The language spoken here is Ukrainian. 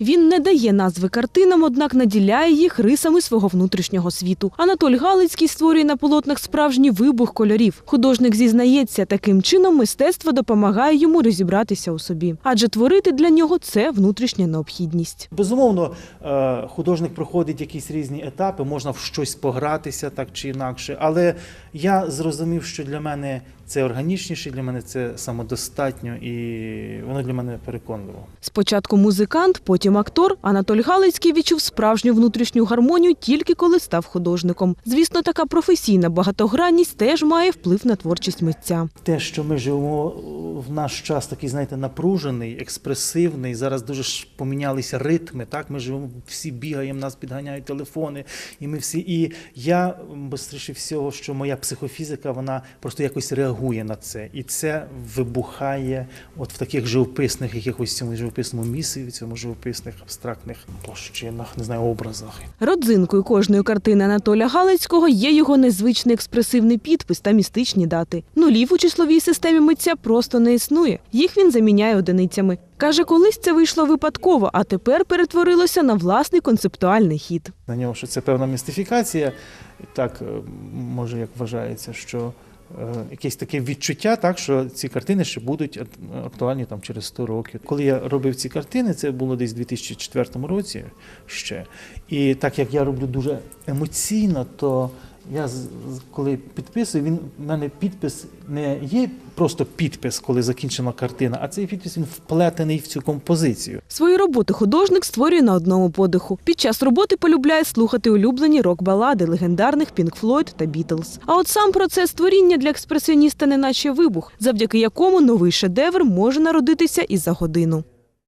Він не дає назви картинам, однак наділяє їх рисами свого внутрішнього світу. Анатоль Галицький створює на полотнах справжній вибух кольорів. Художник зізнається, таким чином мистецтво допомагає йому розібратися у собі, адже творити для нього це внутрішня необхідність. Безумовно, е, художник проходить якісь різні етапи, можна в щось погратися так чи інакше. Але я зрозумів, що для мене це органічніше, для мене це самодостатньо і воно для мене переконливо. Спочатку музикант, потім актор. Анатоль Галицький відчув справжню внутрішню гармонію тільки коли став художником. Звісно, така професійна багатогранність теж має вплив на творчість митця. Те, що ми живемо в наш час, такий, знаєте, напружений, експресивний. Зараз дуже ж помінялися ритми. Так, ми живемо, всі бігаємо, нас підганяють телефони, і ми всі. І я бистріше всього, що моя психофізика, вона просто якось реагує на це, і це вибухає от в таких живописних, якихось цьому живописному місці, в цьому живописних абстрактних площинах, не знаю, образах. Родзинкою кожної картини Анатоля Галицького є його незвичний експресивний підпис та містичні дати. Нулів у числовій системі митця просто не існує. Їх він заміняє одиницями. Каже, колись це вийшло випадково, а тепер перетворилося на власний концептуальний хід. на нього, що це певна містифікація. Так, е, може, як вважається, що якесь таке відчуття, так, що ці картини ще будуть актуальні там, через 100 років. Коли я робив ці картини, це було десь у 2004 році ще. І так як я роблю дуже емоційно, то я коли підписую, він в мене підпис не є просто підпис, коли закінчена картина, а цей підпис він вплетений в цю композицію. Свої роботи художник створює на одному подиху. Під час роботи полюбляє слухати улюблені рок-балади легендарних Pink Floyd та Beatles. А от сам процес творіння для експресіоніста неначе вибух, завдяки якому новий шедевр може народитися і за годину.